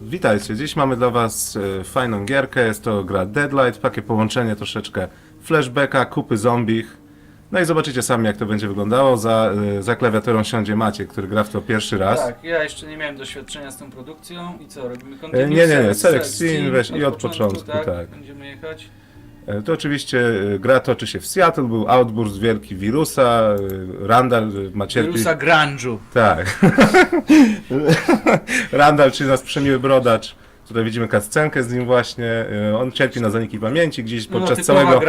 Witajcie, dziś mamy dla Was e, fajną gierkę, jest to gra Deadlight, takie połączenie troszeczkę flashbacka, kupy zombich. No i zobaczycie sami jak to będzie wyglądało, za, e, za klawiaturą siądzie Maciek, który gra w to pierwszy raz. Tak, ja jeszcze nie miałem doświadczenia z tą produkcją i co, robimy E, continue? nie, nie, nie, select, scene, weź i od początku, tak. Będziemy jechać. E, To oczywiście e, gra toczy się w Seattle, był outburst wielki wirusa, e, Randall ma cierpi... Wirusa grunge'u. Tak. Randall, czyli nasz przemiły brodacz. Tutaj widzimy kascenkę z nim właśnie. On cierpi na zaniki pamięci gdzieś No, podczas typowa całego...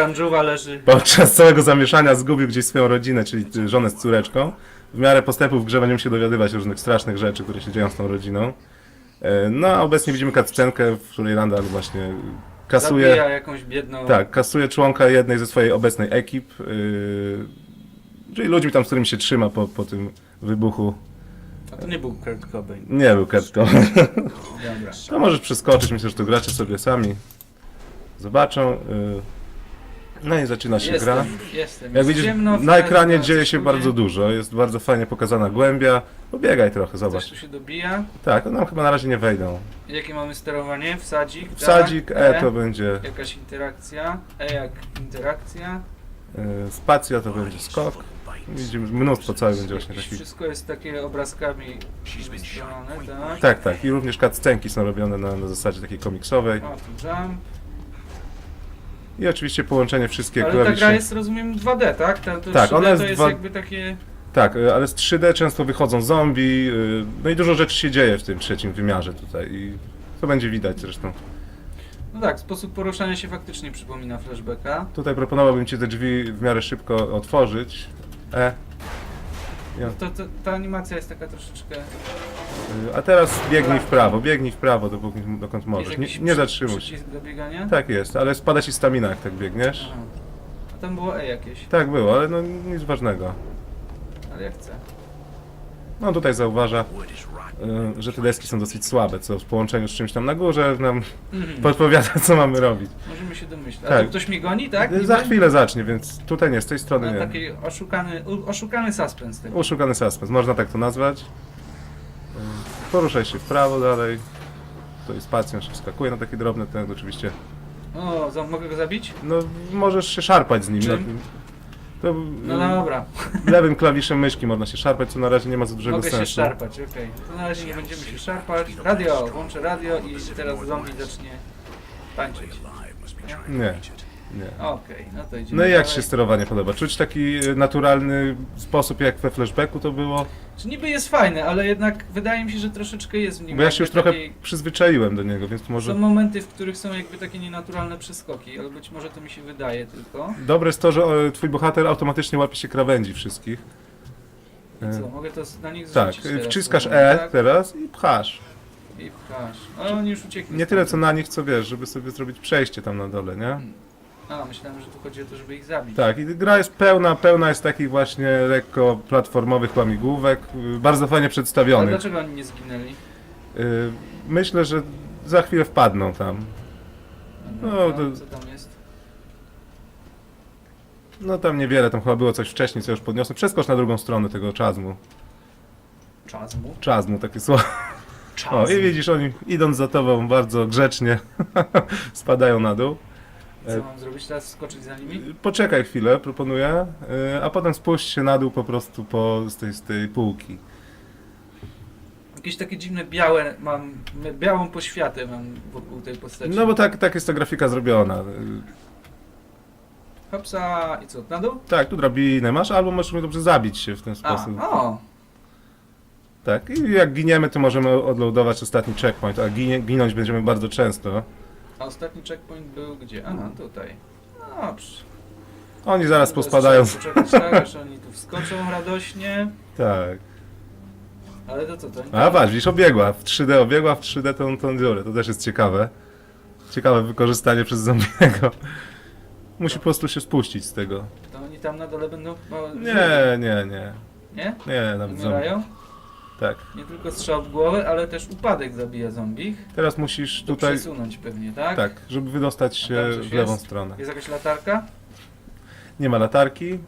Podczas całego zamieszania zgubił gdzieś swoją rodzinę, czyli żonę z córeczką. W miarę postępów w grze będziemy się dowiadywać różnych strasznych rzeczy, które się dzieją z tą rodziną. No a obecnie widzimy cutscenkę, w której Randall właśnie kasuje, Zabija jakąś biedną... tak, kasuje członka jednej ze swojej obecnej ekip, yy, czyli ludźmi tam, z którymi się trzyma po, po tym wybuchu. A to nie był Kurt Cobain. Nie był Kertko. Dobra. To możesz przeskoczyć, myślę, że to gracze sobie sami zobaczą. yy. No i zaczyna się gra. Jestem. Jak widzisz, ciemno, na fajnie, ekranie dzieje się bardzo dużo. Jest bardzo fajnie pokazana głębia. Pobiegaj trochę, Coś zobacz. tu się dobija. Tak, nam chyba na razie nie wejdą. Jakie mamy sterowanie? Wsadzik? Wsadzik, tak? E to będzie Jakaś interakcja. E jak interakcja. yy, spacja, to będzie skok. Widzimy, mnóstwo całe będzie właśnie Jakieś takich. Wszystko jest takie obrazkami wystrzelone, tak? Tak, tak. I również cutscenki są robione na, na zasadzie takiej komiksowej. O, tu jump. I oczywiście połączenie wszystkie Ale ta klawisze. gra jest, rozumiem, 2D, tak? Ta, to Tak, 3D ona jest to jest dwa- jakby takie... Tak, y, ale z 3D często wychodzą zombie, y, no i dużo rzeczy się dzieje w tym trzecim wymiarze tutaj i to będzie widać zresztą. No tak, sposób poruszania się faktycznie przypomina flashbacka. Tutaj proponowałbym Ci te drzwi w miarę szybko otworzyć. E. Ja. To, to, ta animacja jest taka troszeczkę... Y, A teraz biegnij w prawo, biegnij w prawo dopóki, dokąd możesz. Nie, nie zatrzymuj się. Do biegania? Tak jest, ale spada Ci stamina jak tak biegniesz. Aha. A tam było E jakieś, Tak było, ale no nic ważnego. ale jak chcę. No tutaj zauważa, y, że te deski są dosyć słabe, co w połączeniu z czymś tam na górze nam Mhm. podpowiada co mamy robić. Możemy się domyśleć. A Tak. tu ktoś mnie goni, tak? Za Niby? chwilę zacznie, więc tutaj nie, z tej strony nie. taki oszukany, u- oszukany suspens taki. Uszukany suspens, można tak to nazwać. Poruszaj się w prawo dalej. Tutaj spacją się wskakuje na takie drobne ten oczywiście. O, za, mogę go zabić? No możesz się szarpać z nim. Czym? na tym- To No dobra, y, lewym klawiszem myszki można się szarpać, co na razie nie ma za dużego mogę się sensu. szarpać, okej. To na razie nie będziemy się szarpać. Radio, włączę radio i teraz zombie zacznie tańczyć. Nie, nie. Okej, no to idziemy No i jak dalej. się sterowanie podoba? Czuć taki y, naturalny sposób jak we flashbacku to było? Czy niby jest fajne, ale jednak wydaje mi się, że troszeczkę jest w nim Bo ja się już trochę takiej- przyzwyczaiłem do niego, więc może... Są momenty, w których są jakby takie nienaturalne przeskoki, ale być może to mi się wydaje tylko. Dobre jest to, że e, twój bohater automatycznie łapie się krawędzi wszystkich. I E, co, mogę to na nich Tak, zrzucić teraz, wciskasz to, E tak? teraz i pchasz. I pchasz. Ale oni już uciekli. Nie stąd. tyle co na nich, co wiesz, żeby sobie zrobić przejście tam na dole, nie? A, myślałem, że tu chodzi o to, żeby ich zabić. Tak, i gra jest pełna, pełna jest takich właśnie lekko platformowych łamigłówek, y, bardzo fajnie Ale przedstawionych. dlaczego oni nie zginęli? Y, Myślę, że za chwilę wpadną tam. No, No, to- Co tam jest? No tam niewiele, tam chyba było coś wcześniej, co już podniosłem. Przeskocz na drugą stronę tego czazmu. Czas mu. Czazmu, takie słowo. O, i widzisz, oni idąc za tobą bardzo grzecznie spadają na dół. Co mam zrobić teraz? Skoczyć za nimi? Poczekaj chwilę, proponuję, y, a potem spuść się na dół po prostu po, z, tej, z tej półki. Jakieś takie dziwne białe mam, białą poświatę mam wokół tej postaci. No bo tak, tak jest ta grafika zrobiona. Y, Hopsa i co, na dół? Tak, tu drabinę masz, albo możesz mnie dobrze zabić się w ten A, sposób. o! Tak, i jak giniemy, to możemy odloadować ostatni checkpoint, a ginie, ginąć będziemy bardzo często. A ostatni checkpoint był gdzie? Aha, tutaj. No dobrze. Oni zaraz pospadają. Poczekać, tak, aż oni tu wskoczą radośnie. Tak. Ale to co, to? A patrz, widzisz, obiegła. W 3D obiegła, w 3D tą, tą dziurę. To też jest ciekawe. Ciekawe wykorzystanie przez zombiego. Musi po prostu się spuścić z tego. To oni tam na dole będą chyba... Nie, nie, nie. Nie? Nie, nawet zombie. Umierają? Tak. Nie tylko strzał w głowę, ale też upadek zabija zombich. Teraz musisz To tutaj... przesunąć pewnie, tak? Tak, żeby wydostać A się tam coś w lewą jest? stronę. Jest jakaś latarka? Nie ma latarki.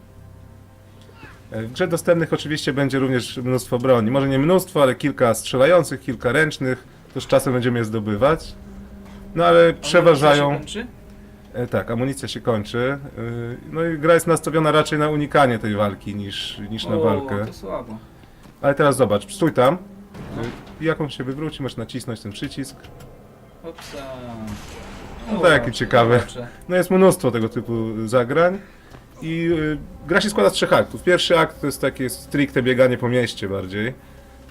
E, W grze dostępnych oczywiście będzie również mnóstwo broni. Może nie mnóstwo, ale kilka strzelających, kilka ręcznych. to z czasem będziemy je zdobywać. No ale Amunicja przeważają... się kończy? E, tak, amunicja się kończy. Y, no i gra jest nastawiona raczej na unikanie tej walki niż, niż na O, walkę. to słabo. Ale teraz zobacz, stój tam. No. Y, I jak on się wywróci, możesz nacisnąć ten przycisk. Opsa. No takie ciekawe. No jest mnóstwo tego typu zagrań. I y, gra się składa z trzech aktów. Pierwszy akt to jest takie stricte bieganie po mieście bardziej.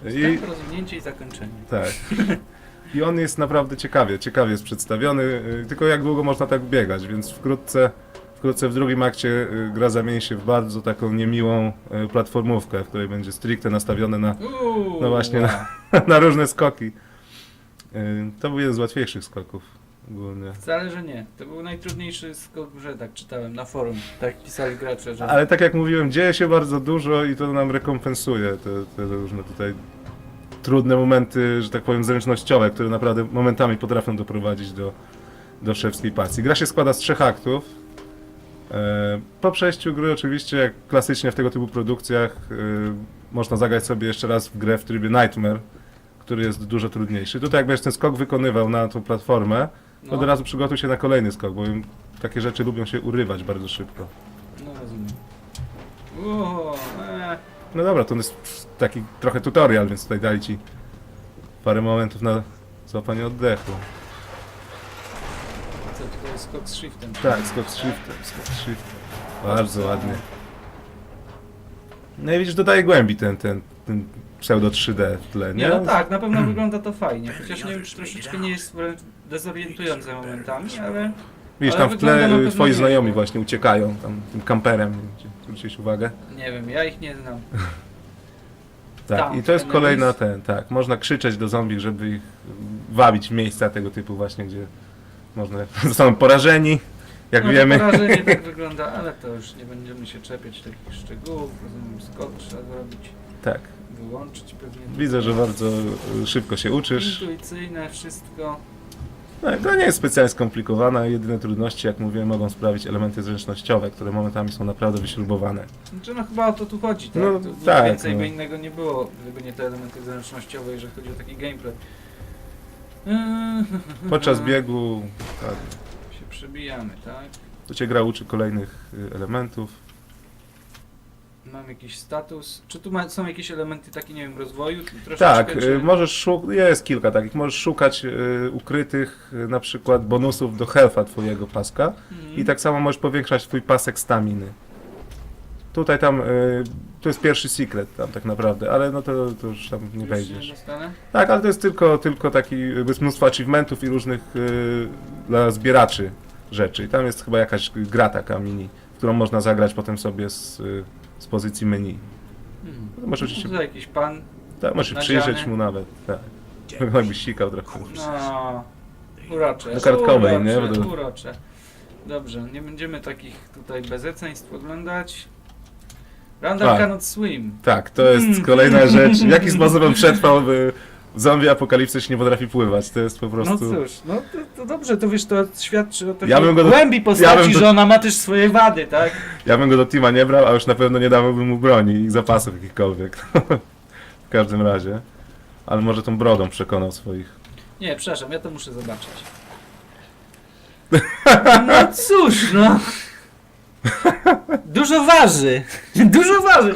I, Wstęp, rozwinięcie i zakończenie. tak. I on jest naprawdę ciekawie, ciekawie jest przedstawiony, y, tylko jak długo można tak biegać, więc wkrótce, wkrótce w drugim akcie y, gra zamieni się w bardzo taką niemiłą y, platformówkę, w której będzie stricte nastawione na, No właśnie, wow. na różne skoki. Y, To był jeden z łatwiejszych skoków ogólnie. Wcale, że nie. To był najtrudniejszy skok w grze, tak czytałem na forum. Tak pisali gracze, że... Ale tak jak mówiłem, dzieje się bardzo dużo i to nam rekompensuje te, te różne tutaj trudne momenty, że tak powiem, zręcznościowe, które naprawdę momentami potrafią doprowadzić do, do szewskiej pasji. Gra się składa z trzech aktów. E, Po przejściu gry oczywiście, jak klasycznie w tego typu produkcjach, e, można zagrać sobie jeszcze raz w grę w trybie Nightmare, który jest dużo trudniejszy. Tutaj jak będziesz ten skok wykonywał na tą platformę, no, od razu przygotuj się na kolejny skok, bowiem takie rzeczy lubią się urywać bardzo szybko. No rozumiem. Uuu, e, No dobra, to jest taki trochę tutorial, więc tutaj dali ci parę momentów na złapanie oddechu. Skok z shiftem? Tak, skok z shiftem, skok z shiftem. Bardzo ładnie. No i widzisz, dodaje głębi ten, ten, ten pseudo 3D w tle, nie? Nie, no tak, na pewno wygląda to fajnie. Chociaż nie wiem, czy troszeczkę nie jest wręcz dezorientujące momentami, ale... Widzisz, ale tam w wygląda na tle pewno twoi nie. znajomi właśnie uciekają, tam tym kamperem, zwróciłeś uwagę? Nie wiem, ja ich nie znam. Tak, Tam, i to jest ten kolejna ten, tak, można krzyczeć do zombie, żeby ich wabić w miejsca tego typu właśnie, gdzie można, zostaną porażeni, jak no, wiemy. Porażenie tak wygląda, ale to już nie będziemy się czepiać takich szczegółów. Rozumiem, skok trzeba zrobić, Tak. wyłączyć pewnie. Widzę, że bardzo y, szybko się uczysz. Intuicyjne wszystko. No, to nie jest specjalnie skomplikowane. Jedyne trudności, jak mówiłem, mogą sprawić elementy zręcznościowe, które momentami są naprawdę wyśrubowane. Znaczy no chyba o to tu chodzi, tak? No, nic tak, więcej no. by innego nie było, gdyby nie te elementy zręcznościowe, jeżeli chodzi o taki gameplay. Eee, Podczas biegu tak, się przebijamy, tak? to cię gra uczy kolejnych y, elementów. Mam jakiś status. Czy tu ma, są jakieś elementy takie, nie wiem, rozwoju? Troszeczkę, Tak, czy... y, możesz szukać, jest kilka takich, możesz szukać y, ukrytych y, na przykład bonusów do health'a twojego paska Mhm. i tak samo możesz powiększać twój pasek staminy. Tutaj tam, y, to jest pierwszy secret tam tak naprawdę, ale no to, to już tam nie Już wejdziesz. Dostanę? Tak, ale to jest tylko, tylko taki, jest mnóstwo achievementów i różnych y, dla zbieraczy rzeczy. I tam jest chyba jakaś gra taka mini, w którą można zagrać potem sobie z, y, z pozycji menu. Hmm. No, oczywiście, Tutaj jakiś pan. tak, możesz się nadziany. przyjrzeć mu nawet, tak. Jakbyś sikał trochę. No, urocze. No, kartkowej, nie? Urocze, Bo to- urocze. Dobrze, nie będziemy takich tutaj bezeceństw oglądać. Randall Tak. cannot swim. Tak, to jest Mm. kolejna rzecz. W jaki sposób on przetrwał by zombie apokalipsy się nie potrafi pływać. To jest po No prostu... cóż, no to, to dobrze, to wiesz, to świadczy o takiej Ja bym go do- głębi postaci, ja bym do- że ona ma też swoje wady, tak? Ja bym go do teama nie brał, a już na pewno nie dawałbym mu broni i zapasów jakichkolwiek. w każdym razie. Ale może tą brodą przekonał swoich. Nie, przepraszam, ja to muszę zobaczyć. No cóż, no. Dużo waży. Dużo waży.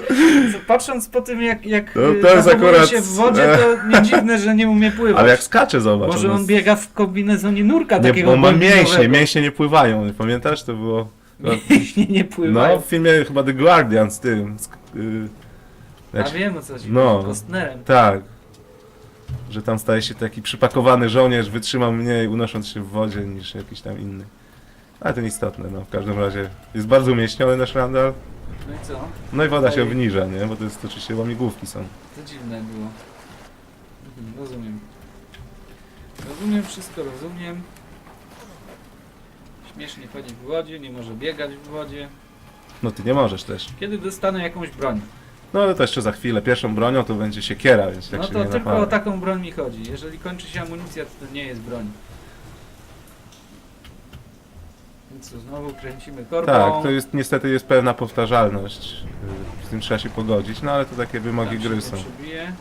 Patrząc po tym, jak, jak No, zachowuje akurat- się w wodzie, to nie dziwne, że nie umie pływać. Ale jak skacze, zobacz. Może on biega w kombinezonie nurka Nie, takiego bo on ma mięśnie, mięśnie nie pływają. Pamiętasz? To było... Mięśnie nie No, pływają. w filmie chyba The Guardian z tym. Z, yy, A wiem o co No. no. Kostnerem. Tak. Że tam staje się taki przypakowany żołnierz, wytrzymał mniej unosząc się w wodzie niż jakiś tam inny. Ale to nieistotne, no w każdym razie jest bardzo umieśniony nasz Randall. No i co? No i woda się Ej. obniża, nie? Bo to jest oczywiście łamigłówki są. To dziwne było. Mhm, rozumiem. Rozumiem, wszystko rozumiem. Śmiesznie chodzi w wodzie, nie może biegać w wodzie. No ty nie możesz też. Kiedy dostanę jakąś broń? No ale to jeszcze za chwilę. Pierwszą bronią to będzie siekiera, więc tak no się to nie tylko o taką broń mi chodzi. Jeżeli kończy się amunicja, to to nie jest broń. Więc co, znowu kręcimy korbą. Tak, to jest niestety jest pewna powtarzalność. Yy, Z tym trzeba się pogodzić, no ale to takie wymogi Tam się gry nie są. przebije.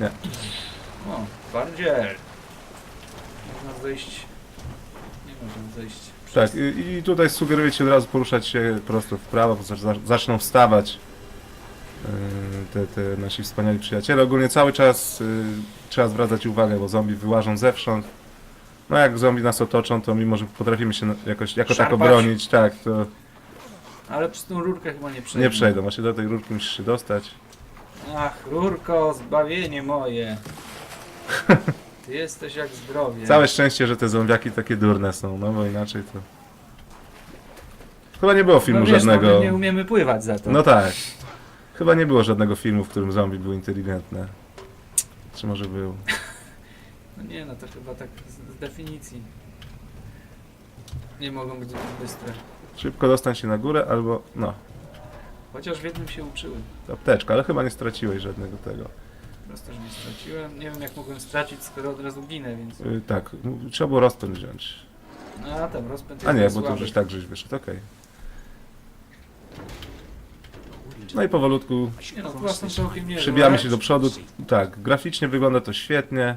Nie. O, bandziel. można zejść... Nie można zejść. Tak, i, i tutaj sugeruję Ci od razu poruszać się prosto w prawo, bo za- zaczną wstawać yy, te, te nasi wspaniali przyjaciele. Ogólnie cały czas yy, trzeba zwracać uwagę, bo zombie wyłażą zewsząd. No jak zombie nas otoczą, to mimo, że potrafimy się jakoś jako tako Szarpać. bronić, tak, to Ale przez tą rurkę chyba nie przejdą. nie przejdą. Właśnie do tej rurki musisz się dostać. Ach, rurko, zbawienie moje. Ty jesteś jak zdrowie. Całe szczęście, że te zombiaki takie durne są, no bo inaczej to... Chyba nie było filmu no wiesz, żadnego... No, my nie umiemy pływać za to. No tak. Chyba nie było żadnego filmu, w którym zombie były inteligentne. Czy może był? No nie, no to chyba tak z, z definicji. Nie mogą być zbyt bystre. Szybko dostań się na górę, albo... No, Chociaż w jednym się uczyły. apteczka, ale chyba nie straciłeś żadnego tego. Prosto, że nie straciłem. Nie wiem jak mogłem stracić, skoro od razu ginę, więc... Yy, tak, m- trzeba było rozpęd wziąć. No a tam rozpęd A nie, bo to słaby. żeś tak żeś wyszedł, okej. No i powolutku Nie no, są całkiem przybijamy się do przodu. Tak, graficznie wygląda to świetnie.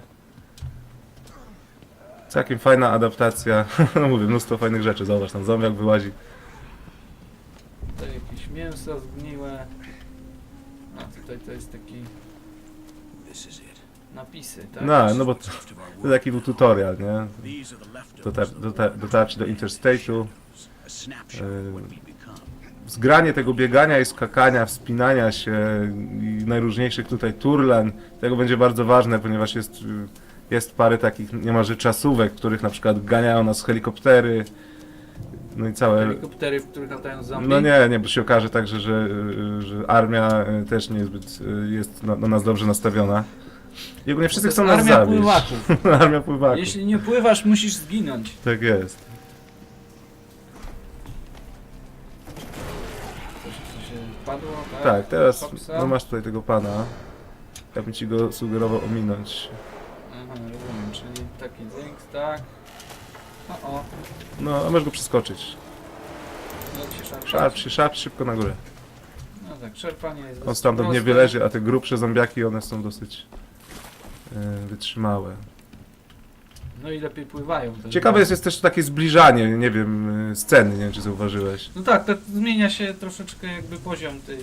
Całkiem fajna adaptacja. No mówię, mnóstwo fajnych rzeczy. Zobacz, tam zombiak wyłazi. Tutaj jakieś mięso zgniłe. A tutaj to jest taki... Napisy, tak? No, no bo to, to taki był tutorial, nie? Dotar, dotar, dotarcie do Interstate'u. Zgranie tego biegania i skakania, wspinania się i najróżniejszych tutaj turlen, tego będzie bardzo ważne, ponieważ jest, y, jest parę takich niemalże czasówek, których na przykład ganiają nas helikoptery, no i całe... Helikoptery, w których latają zombie. No nie, nie, bo się okaże także, że, że armia y, też niezbyt y, jest na, na nas dobrze nastawiona. I ogólnie wszyscy chcą jest nas armia zabić. pływaków. armia pływaków. Jeśli nie pływasz, musisz zginąć. Tak jest. Coś, co się padło, tak? Tak, teraz Foxa. no masz tutaj tego pana. Ja bym ci go sugerował ominąć. Taki dźwięk, tak. O, o, No, a możesz go przeskoczyć. no szarpać. Szarp się, szarp szybko na górę. No tak, czerpanie jest On dosyć stamtąd nie proste. wylezie, a te grubsze zombiaki, one są dosyć e, wytrzymałe. No i lepiej pływają. też. Ciekawe jest, jest też takie zbliżanie, nie wiem, e, sceny, nie wiem czy zauważyłeś. No tak, tak zmienia się troszeczkę jakby poziom tej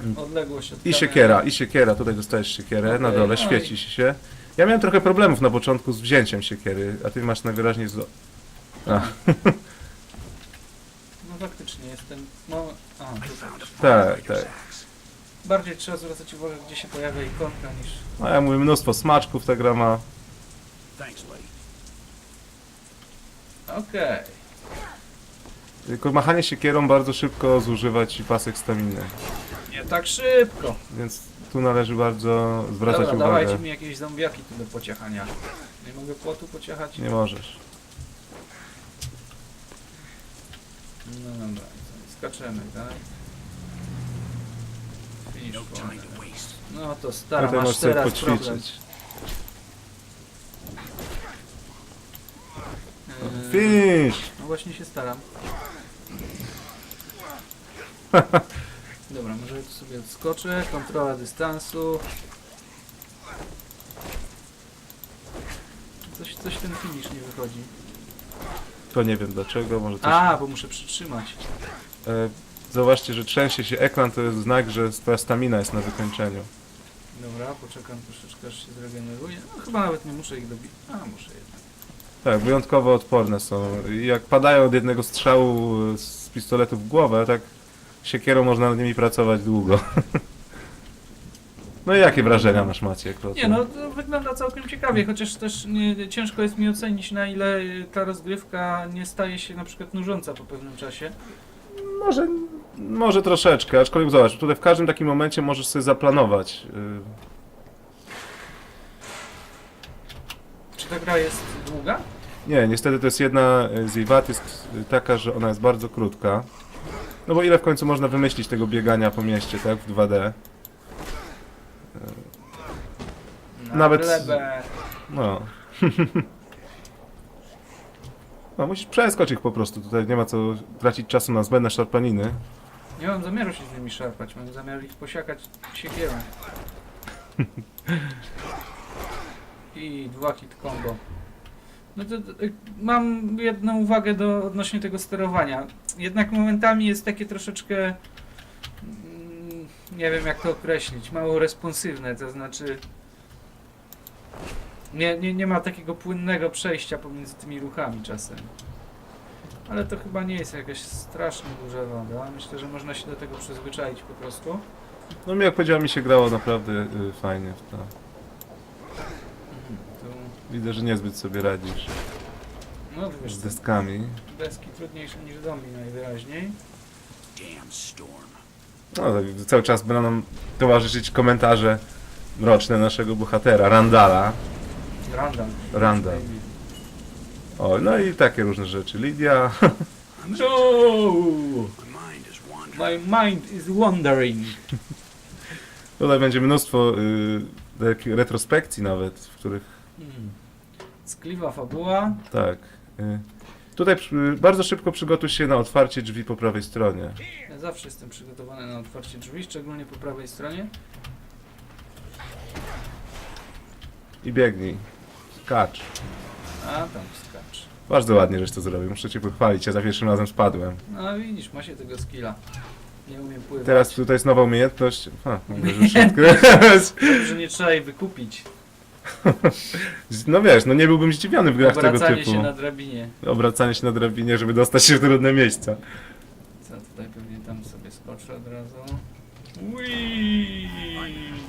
Mm. odległość od I kamery. siekiera, i siekiera, tutaj dostajesz siekierę, na Okej, dole no świeci się. Ja miałem trochę problemów na początku z wzięciem siekiery, a ty masz najwyraźniej z... A, No faktycznie jestem, no, a, tutaj. tak, tak. Bardziej trzeba zwracać uwagę, gdzie się pojawia ikonka niż... No ja mówię, mnóstwo smaczków ta gra ma. Okej. Tylko machanie siekierą bardzo szybko zużywa ci pasek staminy. Nie tak szybko. Więc tu należy bardzo zwracać Dobra, uwagę. dawajcie mi jakieś zombiaki tu do pociechania. Nie mogę płotu pociechać? Nie możesz. No dobra, skaczemy, tak? Finish point. No to stara, Tutaj masz możesz sobie teraz problem. poćwiczyć. Eee, Finish! No właśnie się staram. Dobra, może tu sobie odskoczę. Kontrola dystansu. Coś, coś ten finish nie wychodzi. To nie wiem dlaczego, może też... A, bo muszę przytrzymać. E, zauważcie, że trzęsie się ekran, to jest znak, że twoja stamina jest na wykończeniu. Dobra, poczekam troszeczkę aż się zregeneruje. No chyba nawet nie muszę ich dobić. A, muszę jednak. Tak, wyjątkowo odporne są. Jak padają od jednego strzału z pistoletu w głowę, tak siekierą można nad nimi pracować długo. No i jakie wrażenia masz Maciek? Nie no, to wygląda całkiem ciekawie, chociaż też nie, ciężko jest mi ocenić na ile ta rozgrywka nie staje się na przykład nużąca po pewnym czasie. Może, może troszeczkę, aczkolwiek zobacz, tutaj w każdym takim momencie możesz sobie zaplanować. y, Czy ta gra jest długa? Nie, niestety to jest jedna z jej wad, jest taka, że ona jest bardzo krótka. No bo ile w końcu można wymyślić tego biegania po mieście, tak, w 2D? Na Nawet-. No. No, musisz przeskoczyć ich po prostu, tutaj nie ma co tracić czasu na zbędne szarpaniny. Nie mam zamiaru się z nimi szarpać, mam zamiar ich posiakać siekierą. I dwa hit combo. No to, y, mam jedną uwagę do, odnośnie tego sterowania. Jednak momentami jest takie troszeczkę, mm, nie wiem jak to określić, mało responsywne, to znaczy nie, nie, nie ma takiego płynnego przejścia pomiędzy tymi ruchami czasem. Ale to chyba nie jest jakaś strasznie duża wada. Myślę, że można się do tego przyzwyczaić po prostu. No mi jak powiedziałem, mi się grało naprawdę y, fajnie w to. Widzę, że niezbyt sobie radzisz no wiesz, z co, deskami. deski trudniejsze niż zombie najwyraźniej. Damn storm. No, tak, cały czas będą nam towarzyszyć komentarze mroczne naszego bohatera, Randala. Randall. Randall. O, no i takie różne rzeczy. Lidia. No! My mind is wandering. My mind is wandering. Tutaj będzie mnóstwo y, takich retrospekcji nawet, w których Hmm. Skliwa fabuła. tak. Y, tutaj przy, bardzo szybko przygotuj się na otwarcie drzwi po prawej stronie. Ja zawsze jestem przygotowany na otwarcie drzwi, szczególnie po prawej stronie. I biegnij. Skacz. A tam skacz. Bardzo ładnie, żeś to zrobił. Muszę cię pochwalić. Ja za pierwszym razem spadłem. No widzisz, ma się tego skilla. Nie umiem pływać. Teraz tutaj jest nowa umiejętność. Ha, mogę już odkryć. Że nie trzeba jej wykupić. No wiesz, no nie byłbym zdziwiony w grach tego Obracanie typu. się na drabinie. Obracanie się na drabinie, żeby dostać się w trudne miejsca. Co tutaj pewnie tam sobie skoczę od razu. Whee!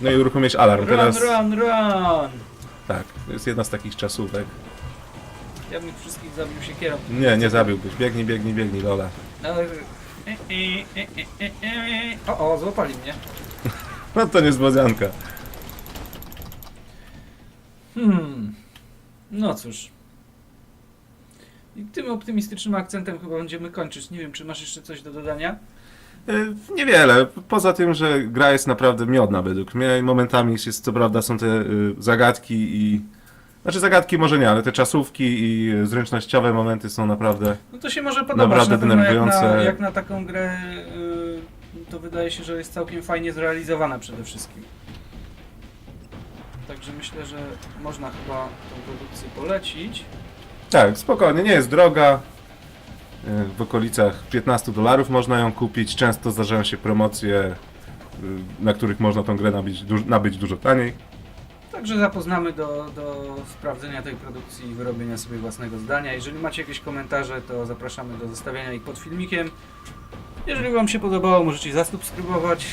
No i uruchomić alarm. Run, Teraz run, run! tak, to jest jedna z takich czasówek. Ja bym ich wszystkich zabił siekierą. Nie, nie zabiłbyś. Biegnij, biegnij, biegnij, Lola. Ale... E, e, e, e, e, e. O, o, złapali mnie. No to niespodzianka. Hmm. No cóż. I tym optymistycznym akcentem chyba będziemy kończyć. Nie wiem, czy masz jeszcze coś do dodania? Y, Niewiele. Poza tym, że gra jest naprawdę miodna według mnie. Momentami jest, co prawda, są te y, zagadki i... Znaczy zagadki może nie, ale te czasówki i zręcznościowe momenty są naprawdę... No to się może podobać Naprawdę na pewno jak na, jak na taką grę. y, to wydaje się, że jest całkiem fajnie zrealizowana przede wszystkim. Także myślę, że można chyba tą produkcję polecić. Tak, spokojnie, nie jest droga. Y, W okolicach 15 dolarów można ją kupić. Często zdarzają się promocje, y, na których można tą grę nabyć, duż, nabyć dużo taniej. Także zapoznamy do, do sprawdzenia tej produkcji i wyrobienia sobie własnego zdania. Jeżeli macie jakieś komentarze, to zapraszamy do zostawiania ich pod filmikiem. Jeżeli Wam się podobało, możecie zasubskrybować,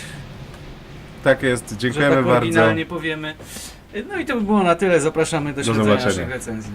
Tak jest, że dziękujemy tak bardzo. oryginalnie powiemy. No i to by było na tyle. Zapraszamy do Do śledzenia zobaczenia. naszych recenzji.